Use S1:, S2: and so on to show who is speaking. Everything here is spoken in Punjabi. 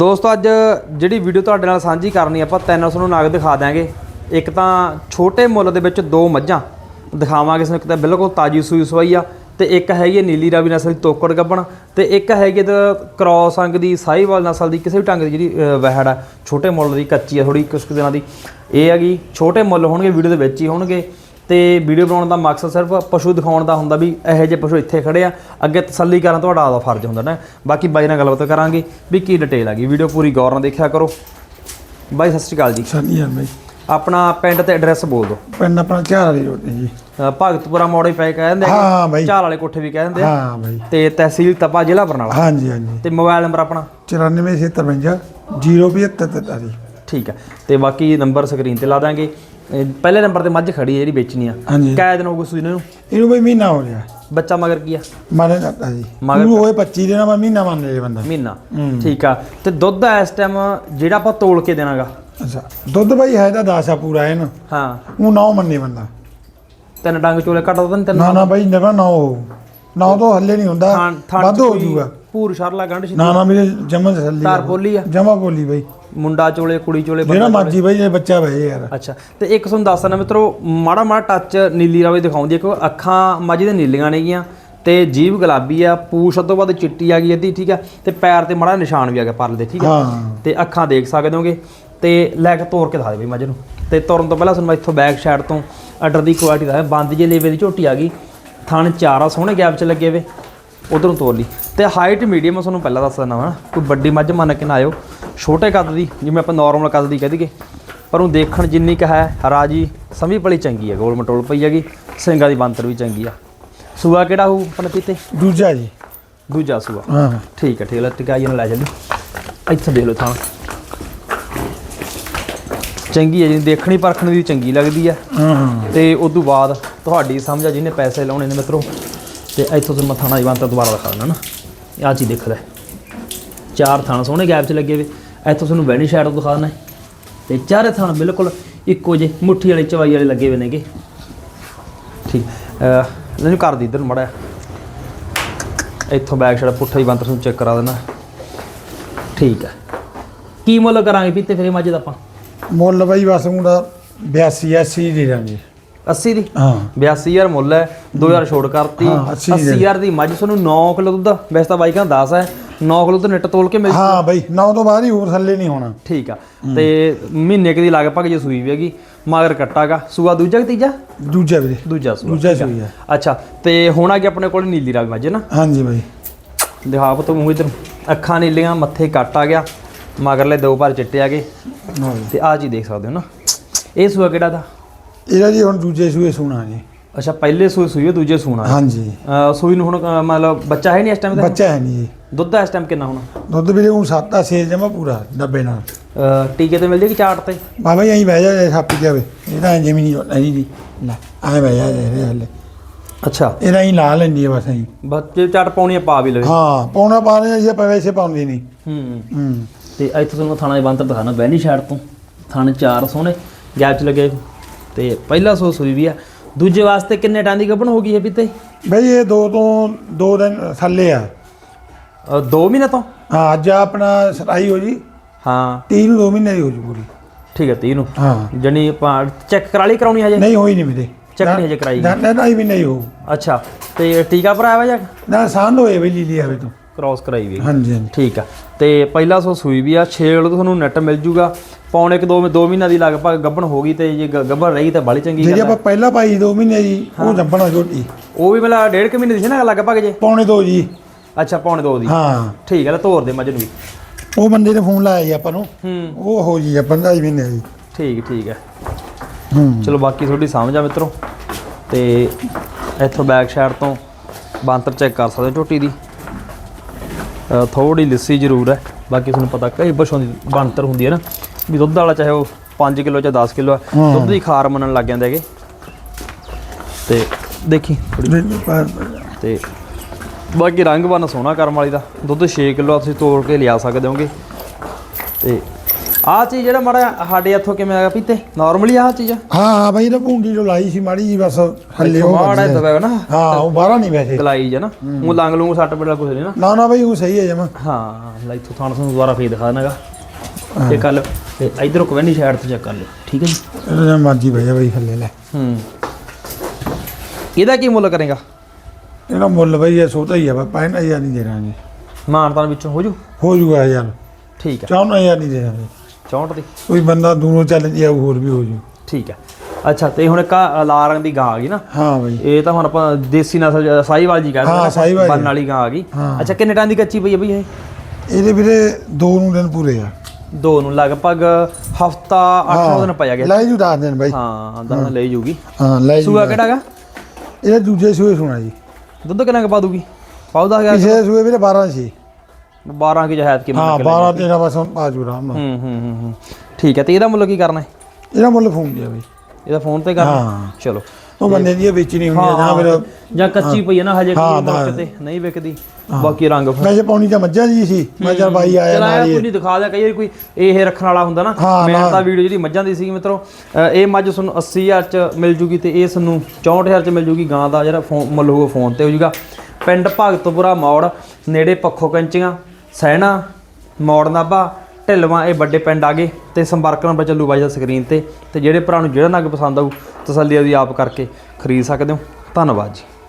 S1: ਦੋਸਤੋ, ਅੱਜ ਜਿਹੜੀ ਵੀਡੀਓ ਤੁਹਾਡੇ ਨਾਲ ਸਾਂਝੀ ਕਰਨੀ ਆਪਾਂ ਤਿੰਨ ਨੂੰ ਨਗ ਦਿਖਾ ਦਿਆਂਗੇ। ਇੱਕ ਤਾਂ ਛੋਟੇ ਮੁੱਲ ਦੇ ਵਿੱਚ ਦੋ ਮੱਝਾਂ। ਦਿਖਾਵਾਂਗੇ ਸਾਨੂੰ ਇੱਕ ਤਾਂ ਬਿਲਕੁਲ ਤਾਜੀ ਸੂਈ ਸਵਾਈ ਆ, ਤੇ ਇੱਕ ਹੈਗੀ ਹੈ ਨੀਲੀ ਰਾਵੀ ਨਸਲ ਦੀ ਤੋਕੜ ਗੱਬਣ, ਤੇ ਇੱਕ ਹੈਗੀ ਤੇ ਕ੍ਰੋਸ ਅੰਗ ਦੀ ਸਾਈਵਾਲ ਨਸਲ ਦੀ, ਕਿਸੇ ਵੀ ਢੰਗ ਦੀ ਜਿਹੜੀ ਵਹਿੜ ਆ। ਛੋਟੇ ਮੁੱਲ ਦੀ ਕੱਚੀ ਆ ਥੋੜੀ ਕੁਝ ਕੁ ਦਿਨਾਂ ਦੀ। ਇਹ ਹੈਗੀ ਛੋਟੇ ਮੁੱਲ ਹੋਣਗੇ ਵੀਡੀਓ ਦੇ ਵਿੱਚ ਹੀ ਹੋਣਗੇ। ਤੇ ਵੀਡੀਓ ਬਣਾਉਣ ਦਾ ਮਕਸਦ ਸਿਰਫ ਪਸ਼ੂ ਦਿਖਾਉਣ ਦਾ ਹੁੰਦਾ ਵੀ ਇਹੋ ਜਿਹੇ ਪਸ਼ੂ ਇੱਥੇ ਖੜੇ ਆ। ਅੱਗੇ ਤਸੱਲੀ ਕਰਨ ਤੁਹਾਡਾ ਆਦਾ ਫਰਜ਼ ਹੁੰਦਾ ਨਾ। ਬਾਕੀ ਬਾਈ ਨਾਲ ਗੱਲਬਾਤ ਕਰਾਂਗੇ ਵੀ ਕੀ ਡਿਟੇਲ ਹੈਗੀ ਵੀਡੀਓ ਪੂਰੀ ਗੌਰ ਨਾਲ ਦੇਖਿਆ ਕਰੋ। ਬਾਈ ਸਤਿ ਸ਼੍ਰੀ ਅਕਾਲ ਜੀ।
S2: ਸਾਨੀ ਆ ਬਈ।
S1: ਆਪਣਾ ਪਿੰਡ ਤੇ ਐਡਰੈਸ ਬੋਲ ਦਿਓ।
S2: ਪਿੰਡ ਆਪਣਾ ਝਾਰ ਵਾਲੀ ਰੋਡ ਜੀ।
S1: ਭਗਤਪੁਰਾ ਮੋੜੇ ਪੈ ਕਹਿ ਦਿੰਦੇ ਆ
S2: ਹਾਂ ਬਾਈ।
S1: ਝਾਲ ਵਾਲੇ ਕੋਠੇ ਵੀ ਕਹਿ ਦਿੰਦੇ ਆ।
S2: ਹਾਂ ਬਾਈ।
S1: ਤੇ ਤਹਿਸੀਲ ਤਪਾ ਜ਼ਿਲ੍ਹਾ ਬਰਨਾਲਾ।
S2: ਹਾਂਜੀ ਹਾਂਜੀ।
S1: ਤੇ ਮੋਬਾਈਲ ਨੰਬਰ ਆਪਣਾ?
S2: 9453 07543
S1: ਠੀਕ ਹੈ ਤੇ ਬਾਕੀ ਨੰਬਰ ਸਕਰੀਨ ਤੇ ਲਾ ਦਾਂਗੇ। ਇਹ ਪਹਿਲੇ ਨੰਬਰ ਤੇ ਮੱਝ ਖੜੀ ਹੈ ਜਿਹੜੀ ਵੇਚਣੀ ਆ।
S2: ਹਾਂਜੀ।
S1: ਦਿਨ ਹੋ ਗਏ ਸੂਈ ਨੂੰ
S2: ਇਹਨੂੰ? ਬਈ ਮਹੀਨਾ ਹੋ ਗਿਆ।
S1: ਬੱਚਾ ਮਗਰ ਕੀ ਆ?
S2: ਮਾਰੇ ਜਾਂਦਾ ਜੀ।
S1: ਮਗਰ-
S2: ਹੋਏ 25 ਦਿਨਾਂ ਬਾਅਦ ਮਹੀਨਾ ਮੰਨ ਲੈ ਬੰਦਾ।
S1: ਮਹੀਨਾ।
S2: ਹੂੰ।
S1: ਠੀਕ ਆ। ਤੇ ਦੁੱਧ ਆ ਇਸ ਟਾਈਮ ਜਿਹੜਾ ਆਪਾਂ ਤੋਲ ਕੇ ਦੇਣਾਗਾ।
S2: ਅੱਛਾ। ਦੁੱਧ ਬਈ ਹੈ ਤਾਂ 10 ਆ ਪੂਰਾ ਇਹਨੂੰ।
S1: ਹਾਂ।
S2: ਉਹ 9 ਮੰਨੇ ਬੰਦਾ।
S1: ਤਿੰਨ ਡੰਗ ਚੋਲੇ ਕੱਟ ਦੋ ਤਿੰਨ
S2: ਨਾ ਨਾ ਬਈ ਨਗਾ 9 9 ਤੋਂ ਹੱਲੇ ਨਹੀਂ ਹੁੰਦਾ ਵੱਧ ਹੋ ਜਾਊਗਾ।
S1: ਪੂਰ ਸ਼ਰਲਾ ਗੰਢ ਸੀ।
S2: ਨਾ ਨਾ ਮੇਰੇ ਜਮਨ ਥੱਲੇ
S1: ਤਾਰ ਬੋਲੀ ਆ?
S2: ਜਮਾ ਬੋਲੀ ਬਈ।
S1: ਮੁੰਡਾ ਚੋਲੇ ਕੁੜੀ ਚੋਲੇ
S2: ਜਿਹੜਾ ਮਰਜ਼ੀ ਬਈ ਇਹ ਬੱਚਾ ਬਈ ਯਾਰ।
S1: ਅੱਛਾ ਤੇ ਇੱਕ ਤੁਹਾਨੂੰ ਦੱਸਣਾ ਮਿੱਤਰੋ ਮਾੜਾ ਮਾੜਾ ਟੱਚ ਨੀਲੀ ਰਾਵੇ ਦਿਖਾਉਂਦੀ ਹੈ ਕਿਉਂਕਿ ਅੱਖਾਂ ਮੱਝ ਦੇ ਨੀਲੀਆਂ ਨੇਗੀਆਂ ਤੇ ਜੀਭ ਗੁਲਾਬੀ ਆ ਪੂਛ ਤੋਂ ਬਾਅਦ ਚਿੱਟੀ ਆ ਗਈ ਇਹਦੀ ਠੀਕ ਆ ਤੇ ਪੈਰ ਤੇ ਮਾੜਾ ਨਿਸ਼ਾਨ ਵੀ ਆ ਗਿਆ ਪਰਲ ਦੇ ਠੀਕ ਆ। ਤੇ ਅੱਖਾਂ ਦੇਖ ਸਕਦੇ ਹੋਗੇ ਤੇ ਲੈ ਕੇ ਤੋੜ ਕੇ ਦਿਖਾ ਦੇ ਬਈ ਮੱਝ ਨੂੰ। ਤੇ ਤੁਰਨ ਤੋਂ ਪਹਿਲਾਂ ਤੁਹਾਨੂੰ ਮੈਂ ਇੱਥੋਂ ਬੈਕ ਸਾਈਡ ਤੋਂ ਆਰਡਰ ਦੀ ਕੁਆਲਿਟੀ ਦਾ ਬੰਦ ਜੇ ਲੇਵੇ ਦੀ ਝੋਟੀ ਆ ਗਈ ਥਣ ਚਾਰ ਆ ਸੋਹਣੇ ਗੈਪ 'ਚ ਲੱਗੇ ਵੇ। ਉਧਰੋਂ ਤੋੜ ਲਈ। ਤੇ ਹਾਈਟ ਮੀਡੀਅਮ ਮੈਂ ਤੁਹਾਨੂੰ ਪਹਿਲਾਂ ਦੱਸ ਦਿੰਦਾ ਵਾਂ। ਕੋਈ ਵੱਡੀ ਮੱਝ ਮੰਨ ਕੇ ਨਾ ਆਇਓ। ਛੋਟੇ ਕੱਦ ਦੀ ਜਿਵੇਂ ਆਪਾਂ ਨਾਰਮਲ ਕੱਦ ਦੀ ਕਹਿ ਦਈਏ। ਪਰ ਉਹ ਦੇਖਣ ਜਿੰਨੀ ਕ ਹੈ ਰਾਜੀ ਸਮੀ ਪਲੀ ਚੰਗੀ ਹੈ ਗੋਲ ਮਟੋਲ ਪਈ ਹੈਗੀ। ਸਿੰਘਾਂ ਦੀ ਬੰਤਰ ਵੀ ਚੰਗੀ ਆ। ਸੂਆ ਕਿਹੜਾ ਹੋਊ ਆਪਣੇ ਪੀਤੇ?
S2: ਦੂਜਾ ਜੀ।
S1: ਦੂਜਾ ਸੂਆ।
S2: ਹਾਂ।
S1: ਠੀਕ ਹੈ ਠੀਕ ਹੈ ਟਿਕਾਈ ਨਾਲ ਲੈ ਚੱਲੀ। ਇੱਥੇ ਦੇਖ ਲਓ ਥਾਂ। ਚੰਗੀ ਹੈ ਜੀ ਦੇਖਣੀ ਪਰਖਣ ਦੀ ਚੰਗੀ ਲੱਗਦੀ ਆ।
S2: ਹਾਂ। ਹਾਂ
S1: ਤੇ ਉਸ ਤੋਂ ਬਾਅਦ ਤੁਹਾਡੀ ਸਮਝ ਆ, ਜਿਹਨੇ ਪੈਸੇ ਲਾਉਣੇ ਨੇ ਮਿੱਤਰੋ। ਤੇ ਇੱਥੋਂ ਤੁਹਾਨੂੰ ਥਾਣਾ ਜਵਾਨ ਤਾਂ ਦੁਬਾਰਾ ਦਿਖਾ ਦਿੰਦਾ ਨਾ। ਇਹ ਆਹ ਚੀਜ਼ ਦੇਖ ਲੈ। ਚਾਰ ਥਾਣਾ ਸੋਹਣੇ ਗੈਪ 'ਚ ਲੱਗੇ ਵੇ। ਇੱਥੋਂ ਤੁਹਾਨੂੰ ਵੈਣੀ ਸਾਈਡ ਦਿਖਾ ਦਿੰਦਾ ਤੇ ਚਾਰੇ ਥਾਣਾ ਬਿਲਕੁਲ ਇੱਕੋ ਜੇ ਮੁੱਠੀ ਵਾਲੇ, ਚਵਾਈ ਵਾਲੇ ਲੱਗੇ ਹੋਏ ਨੇਗੇ। ਠੀਕ। ਅਹ ਇਹਨੂੰ ਕਰ ਦੀ ਇਧਰ ਮੜਾ। ਇੱਥੋਂ ਬੈਕ ਸਾਈਡ ਪੁੱਠਾ ਹੀ ਬੰਤਰ ਤੁਹਾਨੂੰ ਚੈੱਕ ਕਰਾ ਦੇਣਾ ਠੀਕ ਹੈ। ਕੀ ਮੁੱਲ ਕਰਾਂਗੇ ਪੀਤੇ ਫਿਰ ਇਹ ਮੱਝ ਦਾ ਆਪਾਂ?
S2: ਮੁੱਲ ਬਾਈ ਬਸ ਉਹਦਾ 82 80 ਦੇ ਦਾਂਗੇ
S1: 80 ਦੀ।
S2: ਹਾਂ।
S1: 82000 ਮੁੱਲ ਹੈ 2000 ਛੋੜ ਕਰਤੀ।
S2: ਹਾਂ, 80 ਦੀ
S1: 80000 ਦੀ ਮੱਝ ਤੁਹਾਨੂੰ 9 ਕਿਲੋ ਦੁੱਧ ਵੈਸੇ ਤਾਂ ਬਾਈ ਕਹਿੰਦਾ 10 ਹੈ 9 ਕਿਲੋ ਤੋਂ ਨਿੱਟ ਤੋਲ ਕੇ ਮਿਲ
S2: ਹਾਂ ਬਈ 9 ਤੋਂ ਬਾਅਦ ਹੀ ਹੋਰ ਥੱਲੇ ਨਹੀਂ ਹੋਣਾ।
S1: ਠੀਕ ਆ। ਤੇ ਮਹੀਨੇ ਕੁ ਦੀ ਲਗਭਗ ਜੇ ਸੂਈ ਵੀ ਹੈਗੀ ਮਗਰ ਕੱਟਾਗਾ। ਸੂਆ ਦੂਜਾ ਕਿ ਤੀਜਾ?
S2: ਦੂਜਾ ਵੀਰੇ।
S1: ਦੂਜਾ ਸੂਆ
S2: ਦੂਜਾ ਸੂਈ ਆ।
S1: ਅੱਛਾ ਤੇ ਹੁਣ ਆ ਗਿਆ ਆਪਣੇ ਕੋਲ ਨੀਲੀ ਰਾਵੀ ਮੱਝ ਨਾ?
S2: ਹਾਂਜੀ ਬਈ।
S1: ਦਿਖਾ ਪਤੋ ਮੂੰਹ ਇਧਰ ਅੱਖਾਂ ਨੀਲੀਆਂ ਮੱਥੇ ਕੱਟ ਆ ਗਿਆ। ਮਗਰਲੇ ਦੋ ਪਰ ਚਿੱਟੇ ਆ ਗਏ।
S2: ਹਾਂ।
S1: ਤੇ ਆ ਚੀਜ਼ ਦੇਖ ਸਕਦੇ ਹੋ ਨਾ। ਇਹ ਸੂਆ ਕਿਹੜਾ ਦਾ?
S2: ਇਹਦਾ ਜੀ ਹੁਣ ਦੂਜੇ ਸੂਏ ਸੁਣਾ ਜੀ।
S1: ਅੱਛਾ ਪਹਿਲੇ ਸੂਈ ਸੂਈ ਹੈ, ਦੂਜੇ ਸੂਣਾ। ਹੈ।
S2: ਹਾਂਜੀ।
S1: ਅਹ ਸੂਈ ਨੂੰ ਹੁਣ ਅਹ ਮਤਲਬ ਬੱਚਾ ਹੈ ਨਹੀਂ ਇਸ ਟਾਈਮ ਦਾ
S2: ਬੱਚਾ ਹੈ ਨਹੀਂ ਜੀ।
S1: ਦੁੱਧ ਦਾ ਇਸ ਟਾਈਮ ਕਿੰਨਾ ਹੋਣਾ?
S2: ਦੁੱਧ ਵੀਰੇ ਹੁਣ 7 ਆ 6 ਜਮਾ ਪੂਰਾ ਡੱਬੇ ਨਾਲ।
S1: ਅਹ ਟੀਕੇ ਤੇ ਮਿਲ ਜੇਗੀ ਚਾਟ ਤੇ?
S2: ਬਾਬਾ ਜੀ ਐਂ ਬਹਿ ਜਾ ਜੇ ਛਾਪੀ ਜਾਵੇ। ਇਹਦਾ ਐਂ ਜਿਵੇਂ ਨਹੀਂ ਨਹੀਂ ਜੀ। ਲੈ ਐਂ ਬਹਿ ਜਾ ਜੇ ਇਹਦੇ ਹੱਲੇ।
S1: ਅੱਛਾ।
S2: ਇਹਦਾ ਹੀ ਲਾ ਲੈਂਦੀ ਹੈ ਬਸ ਐਂ।
S1: ਬੱਚੇ ਚਾਟ ਪਾਉਣੀ ਆ, ਪਾ ਵੀ ਲਵੇ।
S2: ਹਾਂ ਪੌਣਾ ਪਾ ਰਹੇ ਜੀ ਪਵੇ ਸੇ ਪਾਉਂਦੀ ਨਹੀਂ।
S1: ਹੂੰ।
S2: ਹੂੰ।
S1: ਤੇ ਇੱਥੇ ਤੁਹਾਨੂੰ ਥਾਣਾ ਦੇ ਬੰਤਰ ਦਿਖਾਣਾ ਬੈਨੀ ਸਾਈਡ ਤੋਂ। ਥਾਣੇ ਚਾਰ ਸੋਹਣੇ ਗੈਪ ਚ ਲੱਗੇ ਤੇ ਪਹਿਲਾ ਸੋ ਸੂਈ ਵੀ ਆ। ਦੂਜੇ ਵਾਸਤੇ ਕਿੰਨੇ ਟਾਂ ਦੀ ਗੱਭਣ ਹੋ ਗਈ ਹੈ ਪੀਤੇ
S2: ਬਈ ਇਹ ਦੋ ਤੋਂ ਦੋ ਦਿਨ ਥੱਲੇ ਆ।
S1: ਦੋ ਮਹੀਨੇ ਤੋਂ?
S2: ਹਾਂ ਅੱਜ ਆਪਣਾ ਸਰਾਈ ਹੋ ਜੀ।
S1: ਹਾਂ।
S2: 30 ਨੂੰ ਦੋ ਮਹੀਨੇ ਦੀ ਹੋ ਜੂ ਪੂਰੀ।
S1: ਠੀਕ ਹੈ 30 ਨੂੰ।
S2: ਹਾਂ।
S1: ਜਣੀ ਆਪਾਂ ਚੈੱਕ ਕਰਾ ਲਈ ਕਰਾਉਣੀ ਹਜੇ?
S2: ਨਹੀਂ ਹੋਈ ਨਹੀਂ ਮੇਰੇ
S1: Check ਨਹੀਂ ਹਜੇ ਕਰਾਈ।
S2: ਨਾ ਨਾ ਵੀ ਨਹੀਂ ਹੋ
S1: ਅੱਛਾ ਤੇ ਟੀਕਾ ਭਰਾਇਆ ਵਾ ਜਾਂ?
S2: ਨਾ ਸਾਨ ਹੋਏ ਬਈ ਲੀਲੀ ਆਵੇ ਤੋਂ।
S1: ਕ੍ਰਾਸ ਕਰਾਈ ਵੀ।
S2: ਹਾਂਜੀ ਹਾਂਜੀ।
S1: ਠੀਕ ਆ ਤੇ ਪਹਿਲਾ ਸੋ ਸੂਈ ਵੀ ਆ। 6 ਕਿਲੋ ਤੁਹਾਨੂੰ ਨੈਟ ਮਿਲ ਜੂਗਾ। ਪੌਣੇ ਕਿ 2 2 ਮਹੀਨਾ ਦੀ ਲਗਭਗ ਗੱਭਣ ਹੋ ਗਈ ਤੇ ਜੇ ਗ- ਗੱਭਣ ਰਹੀ ਤਾਂ ਬਾਲੀ ਚੰਗੀ
S2: ਜਿਹੜੀ
S1: ਗੱਲ ਆ।
S2: ਆਪਾਂ ਪਹਿਲਾਂ ਪਾਈ ਦੋ ਮਹੀਨੇ ਜੀ ਉਹ ਜੰਪਣਾ ਛੋਟੀ।
S1: ਉਹ ਵੀ ਮਤਲਬ ਡੇਢ ਕੁ ਮਹੀਨੇ ਦੀ ਸੀ ਨਾ ਲਗਭਗ ਜੇ?
S2: ਪੌਣੇ ਦੋ ਜੀ।
S1: ਅੱਛਾ ਪੌਣੇ 2 ਦੀ।
S2: ਹਾਂ।
S1: ਠੀਕ ਹੈ ਲੈ ਤੋਰ ਦੇ ਮੱਝ ਨੂੰ ਵੀ।
S2: ਉਹ ਬੰਦੇ ਨੇ ਫੋਨ ਲਾਇਆ ਜੀ ਆਪਾਂ ਨੂੰ।
S1: ਹੂੰ।
S2: ਉਹ ਹੋ ਜੀ ਆ 15 ਮਹੀਨੇ ਜੀ
S1: ਠੀਕ ਠੀਕ ਹੈ
S2: ਹੂੰ।
S1: ਚਲੋ ਬਾਕੀ ਤੁਹਾਡੀ ਸਮਝ ਆ ਮਿੱਤਰੋ। ਤੇ ਇੱਥੋਂ ਬੈਕ ਸਾਈਡ ਤੋਂ ਬਾਂਤਰ ਚੈੱਕ ਕਰ ਸਕਦੇ ਹੋ ਝੋਟੀ ਦੀ। ਥੋੜੀ ਲਿੱਸੀ ਜ਼ਰੂਰ ਹੈ। ਬਾਕੀ ਤੁਹਾਨੂੰ ਪਤਾ ਕਈ ਪਸ਼ੂਆਂ ਦੀ ਬਾਂਤਰ ਹੁੰਦੀ ਹੈ ਨਾ। ਵੀ ਦੁੱਧ ਵਾਲਾ ਚਾਹੇ ਉਹ 5 ਕਿਲੋ ਜਾਂ 10 ਕਿਲੋ ਹੈ। ਦੁੱਧ ਦੀ ਖਾਰ ਮੰਨਣ ਲੱਗ ਜਾਂਦੇ ਹੈਗੇ। ਤੇ ਦੇਖੀ ਥੋੜੀ ਤੇ ਬਾਕੀ ਰੰਗ ਬਨ ਸੋਹਣਾ ਕਰਮ ਵਾਲੀ ਦਾ। ਦੁੱਧ 6 ਕਿਲੋ ਤੁਸੀਂ ਤੋੜ ਕੇ ਲਿਆ ਸਕਦੇ ਹੋਗੇ। ਤੇ ਆਹ ਚੀਜ਼ ਜਿਹੜਾ ਮਾੜਾ ਸਾਡੇ ਇੱਥੋਂ ਕਿਵੇਂ ਆਗਾ ਪੀਤੇ? ਨਾਰਮਲੀ ਆਹ ਚੀਜ਼ ਆ?
S2: ਹਾਂ ਹਾਂ ਬਾਈ ਨਾ ਭੂੰਗੀ ਜੋ ਲਾਈ ਸੀ ਮਾੜੀ ਜੀ ਬਸ ਹੱਲੇ ਉਹ
S1: ਮਾੜਾ ਦਬਿਆ ਨਾ।
S2: ਹਾਂ ਉਹ ਬਾਹਰਾ ਨਹੀਂ ਵੈਸੇ।
S1: ਗਲਾਈ ਜਾਂ ਨਾ। ਉਹ ਲੰਗ ਲੂੰਗ ਸੱਟ ਬੜਾ ਕੁਝ ਨਹੀਂ ਨਾ।
S2: ਨਾ ਨਾ ਬਾਈ ਉਹ ਸਹੀ ਹੈ ਜਮਾ।
S1: ਹਾਂ ਲੈ ਇੱਥੋਂ ਥਾਣ ਤੁਹਾਨੂੰ ਦੁਬਾਰਾ ਫੇਰ ਦਿਖਾ ਦੇਣਾਗਾ ਤੇ ਕੱਲ ਤੇ ਇਧਰੋਂ ਕਵੈਨੀ ਸਾਈਡ ਤੋਂ ਚੈੱਕ ਕਰ ਲਿਓ। ਠੀਕ ਹੈ ਜੀ?
S2: ਜਿਵੇਂ ਮਰਜ਼ੀ ਜਾ ਬਾਈ ਹੱਲੇ ਲੈ।
S1: ਹੂੰ। ਇਹਦਾ ਕੀ ਮੁੱਲ ਕਰੇਗਾ?
S2: ਇਹਦਾ ਮੁੱਲ ਬਾਈ ਇਹ ਸੋਤਾ ਹੀ ਆ ਬਾ 65000 ਨਹੀਂ ਦੇ ਰਾਂਗੇ
S1: ਮਾਨਤਾਨ ਵਿੱਚੋਂ ਹੋ ਜੂ?
S2: ਹੋ ਜੂਗਾ ਯਾਰ
S1: ਠੀਕ ਹੈ।
S2: 54000 ਨਹੀਂ ਦੇ ਰਾਂਗੇ
S1: 64 ਦੀ?
S2: ਕੋਈ ਬੰਦਾ ਦੂਰੋਂ ਚੱਲ ਜੇ ਹੋਰ ਵੀ ਹੋ ਜੂ।
S1: ਠੀਕ ਹੈ। ਅੱਛਾ ਤੇ ਹੁਣ ਇੱਕ ਆਹ ਲਾਲ ਰੰਗ ਦੀ ਗਾਂ ਆ ਗਈ ਨਾ?
S2: ਹਾਂ ਬਾਈ।
S1: ਇਹ ਤਾਂ ਹੁਣ ਆਪਾਂ ਦੇਸੀ ਨਸਲ ਚ ਸਾਹੀਵਾਲ ਜੀ ਕਹਿੰਦੇ
S2: ਹਾਂ, ਸਾਹੀਵਾਲ ਜੀ।
S1: ਬੰਨ ਵਾਲੀ ਗਾਂ ਆ ਗਈ।
S2: ਹਾਂ।
S1: ਅੱਛਾ ਕਿੰਨੇ ਟਾਈਮ ਦੀ ਕੱਚੀ ਪਈ ਹੈ ਬਈ ਇਹ?
S2: ਇਹਦੇ ਵੀਰੇ ਦੋ ਨੂੰ ਦਿਨ ਪੂਰੇ ਆ।
S1: ਦੋ ਨੂੰ ਲਗਭਗ ਹਫਤਾ 8 ਦਿਨ ਪਿਆ ਗਿਆ।
S2: ਲੈ ਜੂ ਦੱਸ ਦਿਨ ਬਾਈ।
S1: ਹਾਂ ਦਾ ਲੈ ਜੂਗੀ।
S2: ਹਾਂ ਲੈ ਜੂ
S1: ਸੂਆ ਕਿਹੜਾ ਹੈਗਾ?
S2: ਇਹਦੇ ਦੂਜੇ ਸੂਏ ਸੁਣਾ ਜੀ।
S1: ਦੁੱਧ ਕਿੰਨਾ ਕੁ ਪਾ ਦੂਗੀ? ਪਾਉਦਾ ਗਿਆ
S2: ਪਿਛਲੇ ਸੂਏ ਵੀਰੇ 12 ਸੀ
S1: 12 ਕੀ ਜਹਾਜ਼ ਕੀ
S2: ਹਾਂ
S1: ਮੰਨ ਕੇ
S2: 12 13 ਬਸ ਪਾ ਜੂ ਰਾਮ
S1: ਹੂੰ ਹੂੰ ਹੂੰ ਠੀਕ ਹੈ ਤੇ ਇਹਦਾ ਮੁੱਲ ਕੀ ਕਰਨਾ ਹੈ?
S2: ਇਹਦਾ ਮੁੱਲ ਫੋਨ ਦਿਆ ਬਾਈ।
S1: ਇਹਦਾ ਫੋਨ ਤੇ ਕਰਨਾ
S2: ਹਾਂ।
S1: ਚਲੋ।
S2: ਉਹ ਬੰਦੇ ਦੀ ਵੇਚਣੀ ਹੁੰਦੀ ਆ ਫਿਰ
S1: ਜਾਂ ਕੱਚੀ ਪਈ ਹੈ ਨਾ ਹਜੇ ਕੋਈ ਮੌਕੇ ਤੇ ਨਹੀਂ ਵਿਕਦੀ ਬਾਕੀ ਰੰਗ
S2: ਵੈਸੇ ਪਾਉਣੀ ਤਾਂ ਮੱਝਾਂ ਜੀ ਸੀ। ਮੈਂ ਚਲ ਬਾਈ ਆਇਆ ਨਾਲ। ਹੀ
S1: ਕੋਈ ਨਹੀਂ ਦਿਖਾ ਦਿਆ ਕਈ ਵਾਰੀ ਕੋਈ ਇਹ ਰੱਖਣ ਵਾਲਾ ਹੁੰਦਾ ਨਾ। ਮੈਂ
S2: ਨਾ।
S1: ਤਾਂ ਵੀਡੀਓ ਜਿਹੜੀ ਮੱਝਾਂ ਦੀ ਸੀਗੀ ਮਿੱਤਰੋ ਇਹ ਮੱਝ ਤੁਹਾਨੂੰ 80000 ਚ ਮਿਲ ਜੂਗੀ ਤੇ ਇਹ ਤੁਹਾਨੂੰ 64000 ਚ ਮਿਲ ਜੂਗੀ ਗਾਂ ਦਾ ਜਿਹੜਾ ਫੋਨ ਮੁੱਲ ਹੋਊਗਾ ਫੋਨ ਤੇ ਹੋ ਜੂਗਾ। ਪਿੰਡ ਭਗਤਪੁਰਾ ਮੌੜ ਨੇੜੇ ਪੱਖੋ ਕੰਚੀਆਂ ਸਹਿਣਾ ਮੌੜ ਨਾਭਾ ਢਿਲਵਾਂ ਇਹ ਵੱਡੇ ਪਿੰਡ ਆ ਗਏ। ਤੇ ਸੰਪਰਕ ਨੰਬਰ ਚੱਲੂ ਬਾਈ ਦਾ ਸਕਰੀਨ ਤੇ। ਤੇ ਜਿਹੜੇ ਭਰਾ ਨੂੰ ਜਿਹੜਾ ਨਗ ਪਸੰਦ ਆਊ ਤਸੱਲੀ ਦੀ ਆਪ ਕਰਕੇ ਖਰੀਦ ਸਕਦੇ ਹੋ। ਧੰਨਵਾਦ ਜੀ।